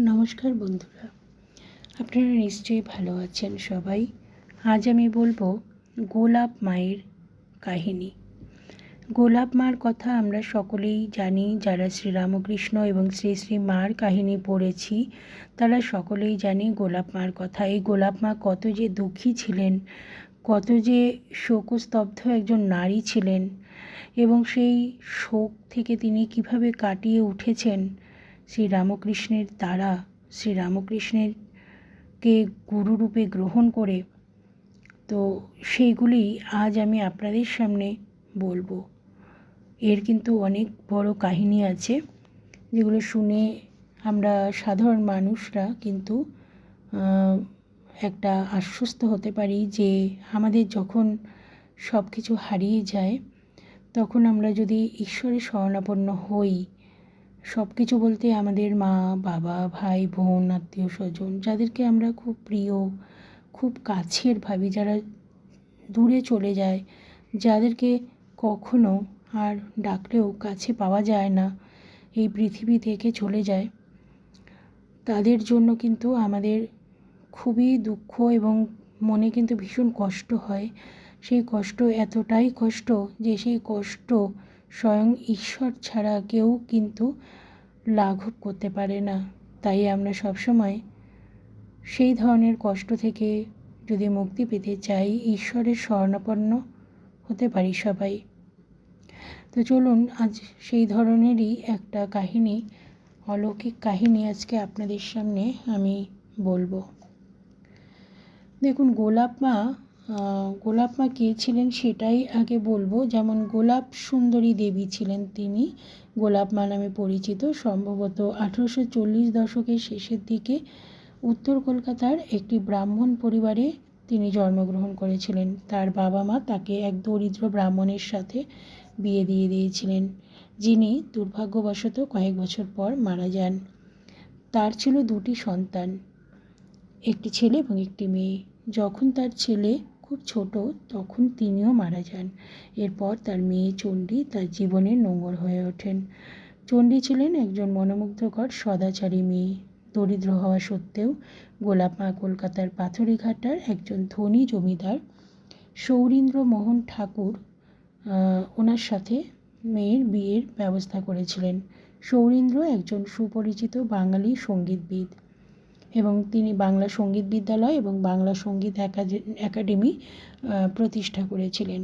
নমস্কার বন্ধুরা। আপনারা নিশ্চয়ই ভালো আছেন সবাই। আজ আমি বলব গোলাপ মায়ের কাহিনী। গোলাপ মার কথা আমরা সকলেই জানি, যারা শ্রীরামকৃষ্ণ এবং শ্রী শ্রী মার কাহিনী পড়েছি, তারা সকলেই জানি গোলাপ মার কথা। এই গোলাপ মা কত যে দুঃখী ছিলেন, কত যে শোকস্তব্ধ একজন নারী ছিলেন এবং সেই শোক থেকে তিনি কীভাবে কাটিয়ে উঠেছেন শ্রী রামকৃষ্ণের দ্বারা শ্রী রামকৃষ্ণের কে গুরুরূপে গ্রহণ করে, তো সেইগুলি আজ আমি আপনাদের সামনে বলব। এর কিন্তু অনেক বড় কাহিনী আছে, যেগুলো শুনে আমরা সাধারণ মানুষরা কিন্তু একটা আশ্বস্ত হতে পারি যে আমাদের যখন সব কিছু হারিয়ে যায়, তখন আমরা যদি ঈশ্বরের শরণাপন্ন হই সব কিছু বলতে আমাদের মা, বাবা, ভাই, বোন, আত্মীয় স্বজন, যাদেরকে আমরা খুব প্রিয়, খুব কাছের ভাবি, যারা দূরে চলে যায়, যাদেরকে কখনো আর ডাকলেও কাছে পাওয়া যায় না, এই পৃথিবী থেকে চলে যায়, তাদের জন্য কিন্তু আমাদের খুবই দুঃখ এবং মনে কিন্তু ভীষণ কষ্ট হয়। সেই কষ্ট এতটাই কষ্ট যে সেই কষ্ট স্বয়ং ঈশ্বর ছাড়া কেউ কিন্তু লাঘব করতে পারে না। তাই আমরা সবসময় সেই ধরনের কষ্ট থেকে যদি মুক্তি পেতে চাই, ঈশ্বরের স্বর্ণাপন্ন হতে পারি সবাই। তো চলুন, আজ সেই ধরনেরই একটা কাহিনী, অলৌকিক কাহিনী আজকে আপনাদের সামনে আমি বলব। দেখুন, গোলাপ মা গোলাপ মা কে ছিলেন সেটাই আগে বলব। যেমন গোলাপ সুন্দরী দেবী ছিলেন তিনি, গোলাপ মা নামে পরিচিত। সম্ভবত আঠেরোশো চল্লিশ দশকের শেষের দিকে উত্তর কলকাতার একটি ব্রাহ্মণ পরিবারে তিনি জন্মগ্রহণ করেছিলেন। তার বাবা মা তাকে এক দরিদ্র ব্রাহ্মণের সাথে বিয়ে দিয়ে দিয়েছিলেন, যিনি দুর্ভাগ্যবশত কয়েক বছর পর মারা যান। তার ছিল দুটি সন্তান, একটি ছেলে এবং একটি মেয়ে। যখন তার ছেলে খুব ছোট, তখন তিনিও মারা যান। এরপর তার মেয়ে চণ্ডী তার জীবনের নোংর হয়ে ওঠেন। চণ্ডী ছিলেন একজন মনোমুগ্ধকর, সদাচারী মেয়ে। দরিদ্র হওয়া সত্ত্বেও গোলাপমা কলকাতার পাথরিঘাটার একজন ধনী জমিদার সৌরীন্দ্র মোহন ঠাকুর ওনার সাথে মেয়ের বিয়ের ব্যবস্থা করেছিলেন। সৌরীন্দ্র একজন সুপরিচিত বাঙালি সঙ্গীতবিদ। এবং তিনি বাংলা সংগীত বিদ্যালয় এবং বাংলা সংগীত একাডেমি প্রতিষ্ঠা করেছিলেন।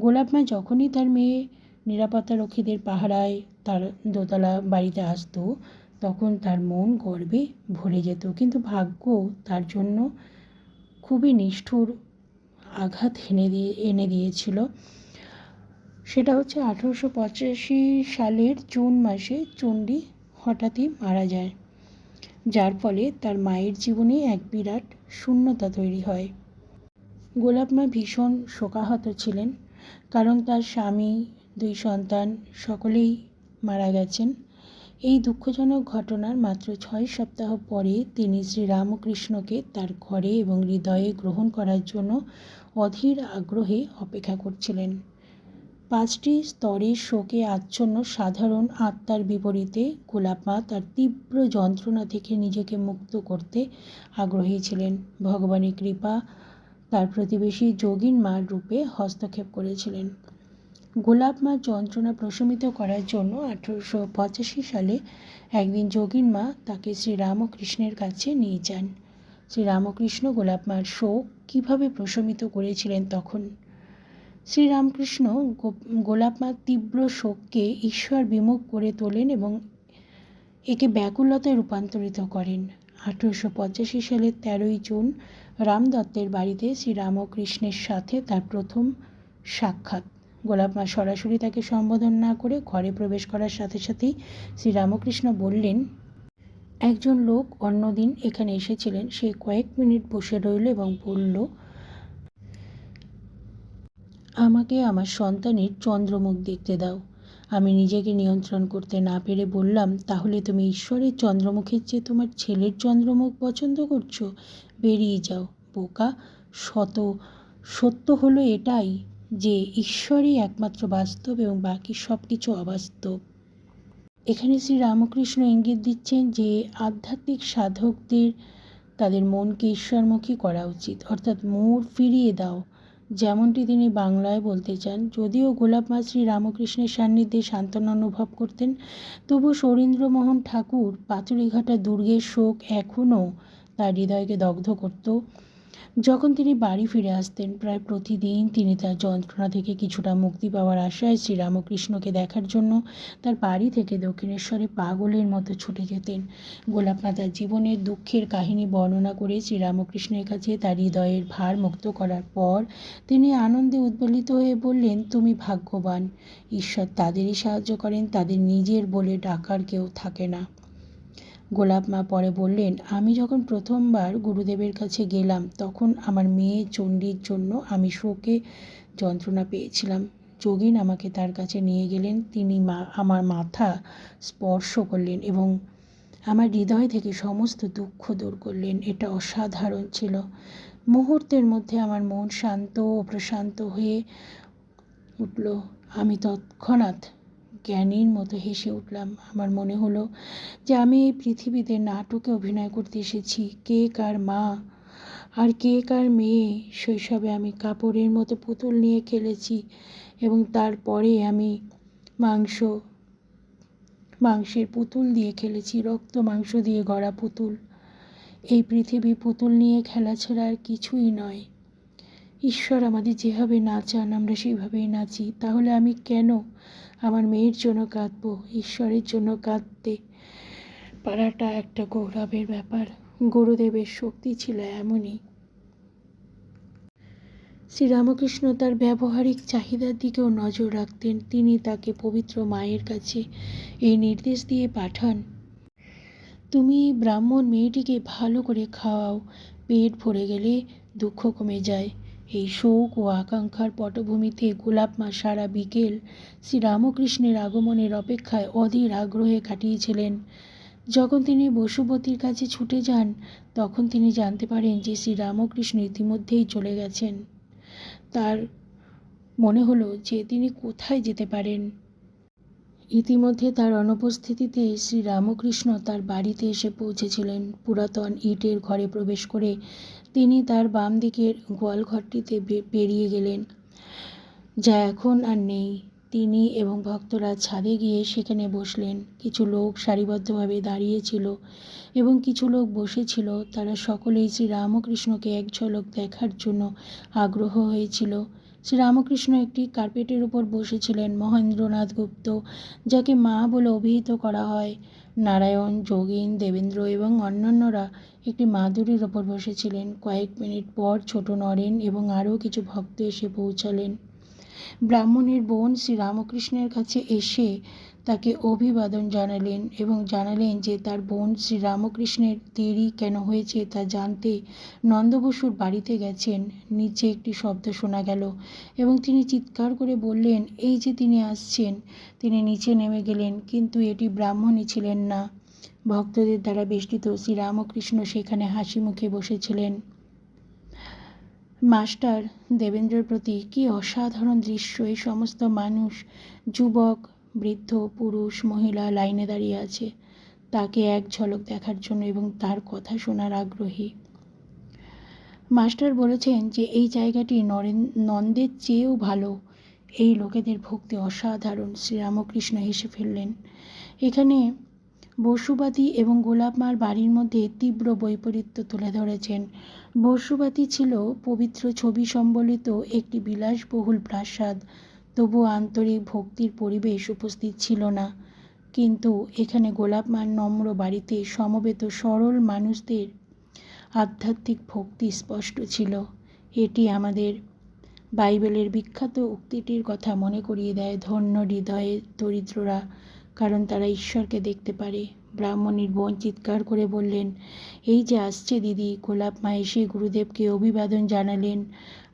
গোলাপ মা যখনই তার মেয়ে নিরাপত্তারক্ষীদের পাহারায় তার দোতলা বাড়িতে আসতো, তখন তার মন গর্বে ভরে যেত। কিন্তু ভাগ্য তার জন্য খুবই নিষ্ঠুর আঘাত এনে দিয়ে, এনে দিয়েছিল। সেটা হচ্ছে আঠেরোশো পঁচাশি সালের জুন মাসে চণ্ডী হঠাৎই মারা যায়। যার ফলে তার মায়ের জীবনে এক বিরাট শূন্যতা তৈরি হয়। গোলাপ মা ভীষণ শোকাহত ছিলেন, কারণ তার স্বামী, দুই সন্তান সকলেই মারা গেছেন। এই দুঃখজনক ঘটনার মাত্র ছয় সপ্তাহ পরে তিনি শ্রীরামকৃষ্ণকে তার ঘরে এবং হৃদয়ে গ্রহণ করার জন্য অধীর আগ্রহে অপেক্ষা করছিলেন। পাঁচটি স্তরের শোকে আচ্ছন্ন সাধারণ আত্মার বিপরীতে গোলাপমা তার তীব্র যন্ত্রণা থেকে নিজেকে মুক্ত করতে আগ্রহী ছিলেন। ভগবানের কৃপা তার প্রতিবেশী যোগিন মার রূপে হস্তক্ষেপ করেছিলেন। গোলাপ মা যন্ত্রণা প্রশমিত করার জন্য আঠেরোশো পঁচাশি সালে একদিন যোগিন মা তাকে শ্রীরামকৃষ্ণের কাছে নিয়ে যান। শ্রীরামকৃষ্ণ গোলাপ মার শোক কীভাবে প্রশমিত করেছিলেন তখন শ্রীরামকৃষ্ণ গোলাপ মার তীব্র শোককে ঈশ্বর বিমুখ করে তোলেন এবং একে ব্যাকুলতায় রূপান্তরিত করেন। আঠেরোশো পঁচাশি সালের তেরোই জুন রামদত্তের বাড়িতে শ্রীরামকৃষ্ণের সাথে তার প্রথম সাক্ষাৎ। গোলাপ মা সরাসরি তাকে সম্বোধন না করে ঘরে প্রবেশ করার সাথে সাথেই শ্রীরামকৃষ্ণ বললেন, একজন লোক অন্যদিন এখানে এসেছিলেন। সে কয়েক মিনিট বসে রইল এবং বলল আমাকে আমার সন্তানের চন্দ্রমুখ দেখতে দাও। আমি নিজেকে নিয়ন্ত্রণ করতে না পেরে বললাম, তাহলে তুমি ঈশ্বরের চন্দ্রমুখের চেয়ে তোমার ছেলের চন্দ্রমুখ পছন্দ করছ? বেরিয়ে যাও, বোকা। শত, সত্য হলো এটাই যে ঈশ্বরই একমাত্র বাস্তব এবং বাকি সব কিছু অবাস্তব। এখানে শ্রী রামকৃষ্ণ ইঙ্গিত দিচ্ছেন যে আধ্যাত্মিক সাধকদের তাদের মনকে ঈশ্বরমুখী করা উচিত। অর্থাৎ মোড় ফিরিয়ে দাও। যেমনটি তিনি বাংলায় বলতে চান, যদিও গোলাপ মা শ্রী রামকৃষ্ণের সান্নিধ্যে সান্ত্বনা অনুভব করতেন, তবু সৌরীন্দ্রমোহন ঠাকুর পাচুরিঘাটা দুর্গের শোক এখনও তার হৃদয়কে দগ্ধ করত। যখন তিনি বাড়ি ফিরে আসতেন, প্রায় প্রতিদিন তিনি তার যন্ত্রণা থেকে কিছুটা মুক্তি পাওয়ার আশায় শ্রীরামকৃষ্ণকে দেখার জন্য তার বাড়ি থেকে দক্ষিণেশ্বরে পাগলের মতো ছুটে যেতেন। গোলাপমা তার জীবনের দুঃখের কাহিনী বর্ণনা করে শ্রীরামকৃষ্ণের কাছে তার হৃদয়ের ভার মুক্ত করার পর তিনি আনন্দে উদ্বেলিত হয়ে বললেন, তুমি ভাগ্যবান। ঈশ্বর তাদেরই সাহায্য করেন, তাদের নিজের বলে ডাকার কেউ থাকে না। গোলাপ মা পরে বললেন, আমি যখন প্রথমবার গুরুদেবের কাছে গেলাম, তখন আমার মেয়ে চণ্ডীর জন্য আমি শোকে যন্ত্রণা পেয়েছিলাম। যোগিন আমাকে তার কাছে নিয়ে গেলেন, তিনি মা, আমার মাথা স্পর্শ করলেন এবং আমার হৃদয় থেকে সমস্ত দুঃখ দূর করলেন। এটা অসাধারণ ছিল। মুহূর্তের মধ্যে আমার মন শান্ত ও প্রশান্ত হয়ে উঠল। আমি তৎক্ষণাৎ জ্ঞানীর মতো হেসে উঠলাম। আমার মনে হলো যে আমি এই পৃথিবীতে নাটকে অভিনয় করতে এসেছি। কে কার মা আর কে কার মেয়ে? শৈশবে আমি কাপড়ের মতো পুতুল নিয়ে খেলেছি এবং তারপরে আমি মাংস, মাংসের পুতুল দিয়ে খেলেছি, রক্ত মাংস দিয়ে গড়া পুতুল। এই পৃথিবী পুতুল নিয়ে খেলা ছাড়া আর কিছুই নয়। ঈশ্বর আমাদের যেভাবে নাচান, আমরা সেইভাবেই নাচি। তাহলে আমি কেন আমার মেয়ের জন্য কাঁদব, ঈশ্বরের জন্য কাঁদতে। পারাটা একটা গৌরবের ব্যাপার। গুরুদেবের শক্তি ছিল এমনই। শ্রীরামকৃষ্ণ তার ব্যবহারিক চাহিদার দিকেও নজর রাখতেন। তিনি তাকে পবিত্র মায়ের কাছে এই নির্দেশ দিয়ে পাঠান, তুমি ব্রাহ্মণ মেয়েটিকে ভালো করে খাওয়াও, পেট ভরে গেলে দুঃখ কমে যায়। এই শোক ও আকাঙ্ক্ষার পটভূমিতে গোলাপ মা সারা বিকেল শ্রীরামকৃষ্ণের আগমনের অপেক্ষায় অধীর আগ্রহে কাটিয়েছিলেন। যখন তিনি বসুবতীর কাছে ছুটে যান, তখন তিনি জানতে পারেন যে শ্রীরামকৃষ্ণ ইতিমধ্যেই চলে গেছেন। তার মনে হলো যে তিনি কোথায় যেতে পারেন। ইতিমধ্যে তার অনুপস্থিতিতে শ্রী রামকৃষ্ণ তার বাড়িতে এসে পৌঁছেছিলেন। পুরাতন ইটের ঘরে প্রবেশ করে তিনি তার বাম দিকের গোয়ালঘরটিতে বেরিয়ে গেলেন। যা এখন আর নেই। তিনি এবং ভক্তরা ছাদে গিয়ে সেখানে বসলেন। কিছু লোক সারিবদ্ধভাবে দাঁড়িয়েছিল এবং কিছু লোক বসেছিল। তারা সকলেই শ্রী রামকৃষ্ণকে এক ঝলক দেখার জন্য আগ্রহ হয়েছিল। শ্রীরামকৃষ্ণ একটি কার্পেটের উপর বসেছিলেন মহেন্দ্রনাথ গুপ্ত, যাকে মা বলে অভিহিত করা হয়। নারায়ণ, যোগীন, দেবেন্দ্র এবং অন্যান্যরা একটি মাদুরির ওপর বসেছিলেন। কয়েক মিনিট পর ছোট নরেন এবং আরও কিছু ভক্ত এসে পৌঁছালেন। ব্রাহ্মণের বোন শ্রীরামকৃষ্ণের কাছে এসে তাকে অভিবাদন জানালেন এবং জানালেন যে তার বোন শ্রীরামকৃষ্ণের দেরি কেন হয়েছে তা জানতে নন্দবসুর বাড়িতে গেছেন। নিচে একটি শব্দ শোনা গেল এবং তিনি চিৎকার করে বললেন, এই যে তিনি আসছেন। তিনি নিচে নেমে গেলেন, কিন্তু এটি ব্রাহ্মণই ছিলেন না। ভক্তদের দ্বারা বেষ্টিত শ্রীরামকৃষ্ণ সেখানে হাসি মুখে বসেছিলেন। মাস্টার দেবেন্দ্রের প্রতি কী অসাধারণ দৃশ্য, এই সমস্ত মানুষ, যুবক বৃদ্ধ, পুরুষ, মহিলা লাইনে দাঁড়িয়ে আছে। তাকে এক ঝলক দেখার জন্য এবং তার কথা শোনার আগ্রহী। মাস্টার বলেছেন যে, এই জায়গাটি নরেন, নন্দের চেয়েও ভালো। এই লোকেদের ভক্তি অসাধারণ, শ্রীরামকৃষ্ণ হেসে ফেললেন। এখানে বসুবাদী এবং গোলাপমার বাড়ির মধ্যে তীব্র বৈপরীত্য তুলে ধরেছেন। বসুবাতি ছিল পবিত্র ছবি সম্বলিত একটি বিলাসবহুল প্রাসাদ। তবু আন্তরিক ভক্তির পরিবেশ উপস্থিত ছিল না। কিন্তু এখানে গোলাপমার নম্র বাড়িতে সমবেত সরল মানুষদের আধ্যাত্মিক ভক্তি স্পষ্ট ছিল। এটি আমাদের বাইবেলের বিখ্যাত উক্তিটির কথা মনে করিয়ে দেয় ধন্য হৃদয়ে দরিদ্ররা, কারণ তারা ঈশ্বরকে দেখতে পারে। ব্রাহ্মণীর বোন চিৎকার করে বললেন, এই যে আসছে দিদি, গোলাপ মা এসে গুরুদেবকে অভিবাদন জানালেন।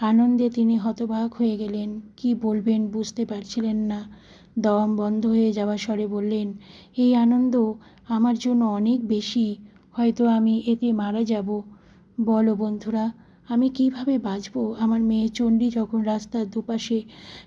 আনন্দে তিনি হতবাক হয়ে গেলেন। কি বলবেন বুঝতে পারছিলেন না। দম বন্ধ হয়ে যাওয়া স্বরে বললেন, এই আনন্দ আমার জন্য অনেক বেশি। হয়তো আমি এতে মারা যাব। বলো বন্ধুরা, আমি কীভাবে বাঁচব? আমার মেয়ে চণ্ডী যখন রাস্তার দুপাশে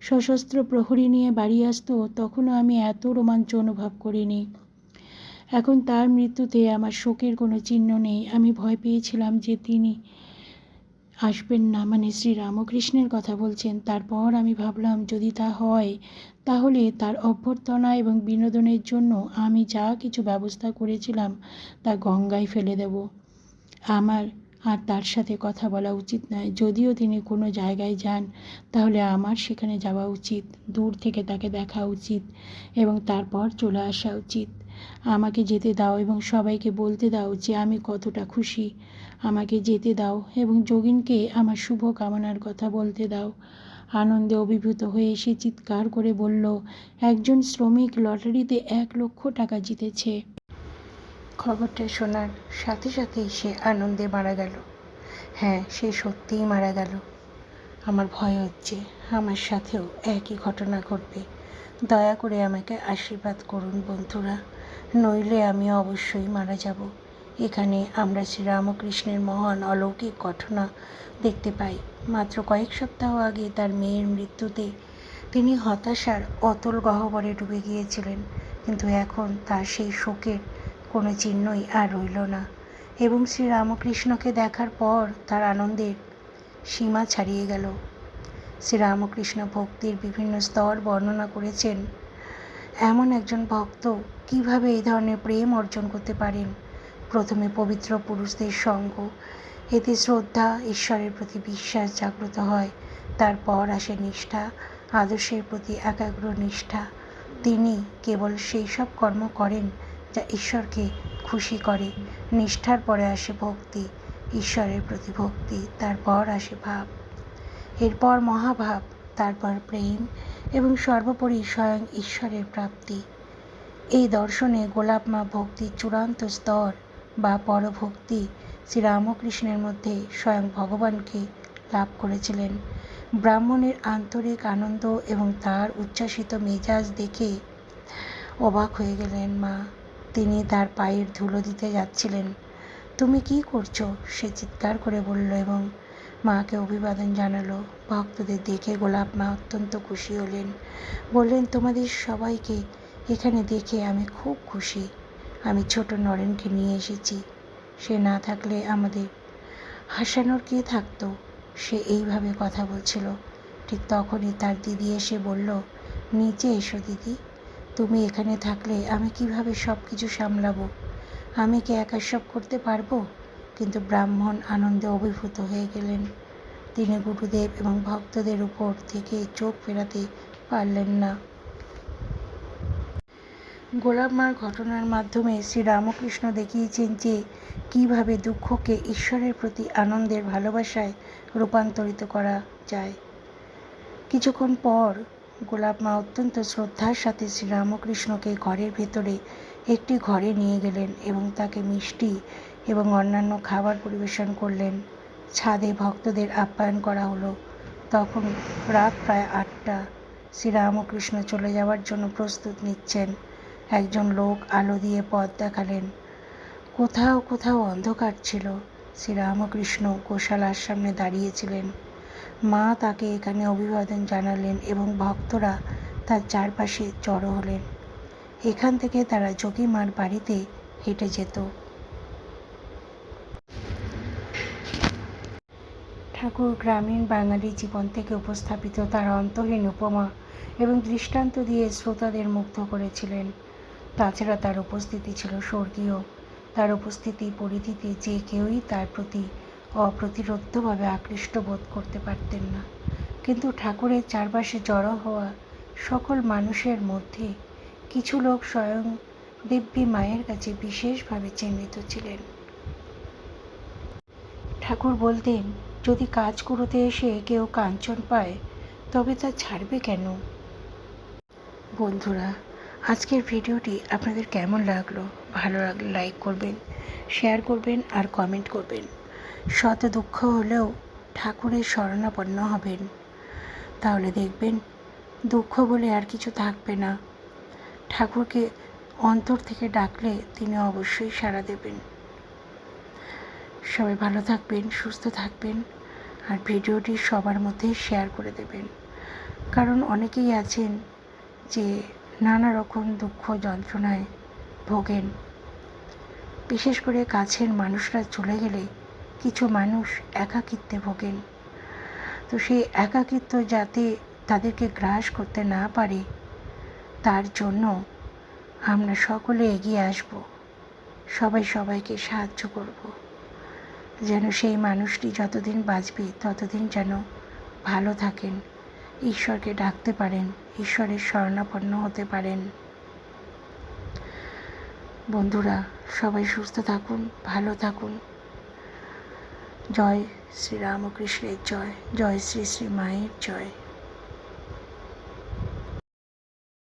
সশস্ত্র প্রহরী নিয়ে বাড়ি আসতো, তখনও আমি এত রোমাঞ্চ অনুভব করিনি। এখন তার মৃত্যুতে আমার শোকের কোনো চিহ্ন নেই। আমি ভয় পেয়েছিলাম যে তিনি আসবেন না। মানে শ্রী রামকৃষ্ণের কথা বলছেন। তারপর আমি ভাবলাম, যদি তা হয়, তাহলে তার অভ্যর্থনা এবং বিনোদনের জন্য আমি যা কিছু ব্যবস্থা করেছিলাম, তা গঙ্গায় ফেলে দেব। আমার আর তার সাথে কথা বলা উচিত নয়। যদিও তিনি কোনো জায়গায় যান, তাহলে আমার সেখানে যাওয়া উচিত। দূর থেকে তাকে দেখা উচিত এবং তারপর চলে আসা উচিত। আমাকে যেতে দাও এবং সবাইকে বলতে দাও যে আমি কতটা খুশি। আমাকে যেতে দাও এবং যোগিনকে আমার শুভ কামনার কথা বলতে দাও। আনন্দে অভিভূত হয়ে সে চিৎকার করে বলল, একজন শ্রমিক লটারিতে এক লক্ষ টাকা জিতেছে। খবরটা শোনার সাথে সাথেই সে আনন্দে মারা গেল। হ্যাঁ সে সত্যিই মারা গেল। আমার ভয় হচ্ছে, আমার সাথেও একই ঘটনা ঘটবে। দয়া করে আমাকে আশীর্বাদ করুন, বন্ধুরা। নইলে আমি অবশ্যই মারা যাব। এখানে আমরা শ্রীরামকৃষ্ণের মহান অলৌকিক ঘটনা দেখতে পাই। মাত্র কয়েক সপ্তাহ আগে তার মেয়ের মৃত্যুতে তিনি হতাশার অতল গহ্বরে ডুবে গিয়েছিলেন। কিন্তু এখন তার সেই শোকের কোনো চিহ্নই আর রইল না এবং শ্রীরামকৃষ্ণকে দেখার পর তার আনন্দের সীমা ছাড়িয়ে গেল। শ্রীরামকৃষ্ণ ভক্তির বিভিন্ন স্তর বর্ণনা করেছেন। এমন একজন ভক্ত কীভাবে এই ধরনের প্রেম অর্জন করতে পারেন? প্রথমে পবিত্র পুরুষদের সঙ্গ, এতে শ্রদ্ধা, ঈশ্বরের প্রতি বিশ্বাস জাগ্রত হয়, তারপর আসে নিষ্ঠা, আদর্শের প্রতি একাগ্র নিষ্ঠা। তিনি কেবল সেই সব কর্ম করেন যা ঈশ্বরকে খুশি করে। নিষ্ঠার পরে আসে ভক্তি, ঈশ্বরের প্রতি ভক্তি, তারপর আসে ভাব। এরপর মহাভাব, তারপর প্রেম এবং সর্বোপরি স্বয়ং ঈশ্বরের প্রাপ্তি। এই দর্শনে গোলাপ মা ভক্তির চূড়ান্ত স্তর বা পরভক্তি শ্রীরামকৃষ্ণের মধ্যে স্বয়ং ভগবানকে লাভ করেছিলেন। ব্রাহ্মণের আন্তরিক আনন্দ এবং তার উচ্ছ্বাসিত মেজাজ দেখে অবাক হয়ে গেলেন মা। তিনি তার পায়ের ধুলো দিতে যাচ্ছিলেন। তুমি কি করছ? সে চিৎকার করে বলল এবং মাকে অভিবাদন জানালো। ভক্তদের দেখে গোলাপ মা অত্যন্ত খুশি হলেন। বললেন, তোমাদের সবাইকে এখানে দেখে আমি খুব খুশি। আমি ছোট নরেনকে নিয়ে এসেছি। সে না থাকলে আমাদের হাসানোর কে থাকতো? সে এইভাবে কথা বলছিল। ঠিক তখনই তার দিদি এসে বলল, নিচে এসো দিদি। তুমি এখানে থাকলে আমি কীভাবে সব কিছু সামলাবো? আমি কি একা সব করতে পারব? কিন্তু ব্রাহ্মণ আনন্দে অভিভূত হয়ে গেলেন। তিনি গুরুদেব এবং ভক্তদের উপর থেকে চোখ ফেরাতে পারলেন না। গোলাপ মার ঘটনার মাধ্যমে শ্রীরামকৃষ্ণ দেখিয়েছেন যে, কীভাবে দুঃখকে ঈশ্বরের প্রতি আনন্দের ভালোবাসায় রূপান্তরিত করা যায়। কিছুক্ষণ পর গোলাপ মা অত্যন্ত শ্রদ্ধার সাথে শ্রীরামকৃষ্ণকে ঘরের ভেতরে একটি ঘরে নিয়ে গেলেন এবং তাকে মিষ্টি এবং অন্যান্য খাবার পরিবেশন করলেন। ছাদে ভক্তদের আপ্যায়ন করা হলো। তখন রাত প্রায় আটটা। শ্রীরামকৃষ্ণ চলে যাওয়ার জন্য প্রস্তুত নিচ্ছেন। একজন লোক আলো দিয়ে পথ দেখালেন। কোথাও কোথাও অন্ধকার ছিল। শ্রীরামকৃষ্ণ গোশালার সামনে দাঁড়িয়েছিলেন। মা তাকে এখানে অভিবাদন জানালেন এবং ভক্তরা তার চারপাশে জড়ো হলেন। এখান থেকে তারা যোগীমার বাড়িতে হেঁটে যেত। ঠাকুর গ্রামীণ বাঙালি জীবন থেকে উপস্থাপিত তার অন্তহীন উপমা এবং দৃষ্টান্ত দিয়ে শ্রোতাদের মুগ্ধ করেছিলেন। তাছাড়া তার উপস্থিতি ছিল স্বর্গীয়। তার উপস্থিতি পরিধিতে যে কেউই তার প্রতি অপ্রতিরোধ্যভাবে আকৃষ্ট বোধ করতে পারতেন না। কিন্তু ঠাকুরের চারপাশে জড়ো হওয়া সকল মানুষের মধ্যে কিছু লোক স্বয়ং দিব্যি মায়ের কাছে বিশেষভাবে চিহ্নিত ছিলেন। ঠাকুর বলতেন যদি কাজ করতে এসে কেউ কাঞ্চন পায়, তবে তা ছাড়বে কেন? বন্ধুরা, আজকের ভিডিওটি আপনাদের কেমন লাগল? ভালো লাগলে লাইক করবেন, শেয়ার করবেন আর কমেন্ট করবেন। শত দুঃখ হলেও ঠাকুরের শরণাপন্ন হবেন। তাহলে দেখবেন, দুঃখ বলে আর কিছু থাকবে না। ঠাকুরকে অন্তর থেকে ডাকলে তিনি অবশ্যই সাড়া দেবেন। সবাই ভালো থাকবেন, সুস্থ থাকবেন আর ভিডিওটি সবার মধ্যে শেয়ার করে দেবেন। কারণ অনেকেই আছেন যে নানা রকম দুঃখ যন্ত্রণায় ভোগেন। বিশেষ করে কাছের মানুষরা চলে গেলে কিছু মানুষ একাকিত্বে ভোগেন। তো সেই একাকিত্ব যাতে তাদেরকে গ্রাস করতে না পারে, তার জন্য আমরা সকলে এগিয়ে আসব। সবাই সবাইকে সাহায্য করব। যেন সেই মানুষটি যতদিন বাঁচবে, ততদিন যেন ভালো থাকেন। ঈশ্বরকে ডাকতে পারেন, ঈশ্বরের শরণাপন্ন হতে পারেন। বন্ধুরা, সবাই সুস্থ থাকুন, ভালো থাকুন। জয় শ্রী রামকৃষ্ণের জয় জয় শ্রী শ্রী মায়ের জয়।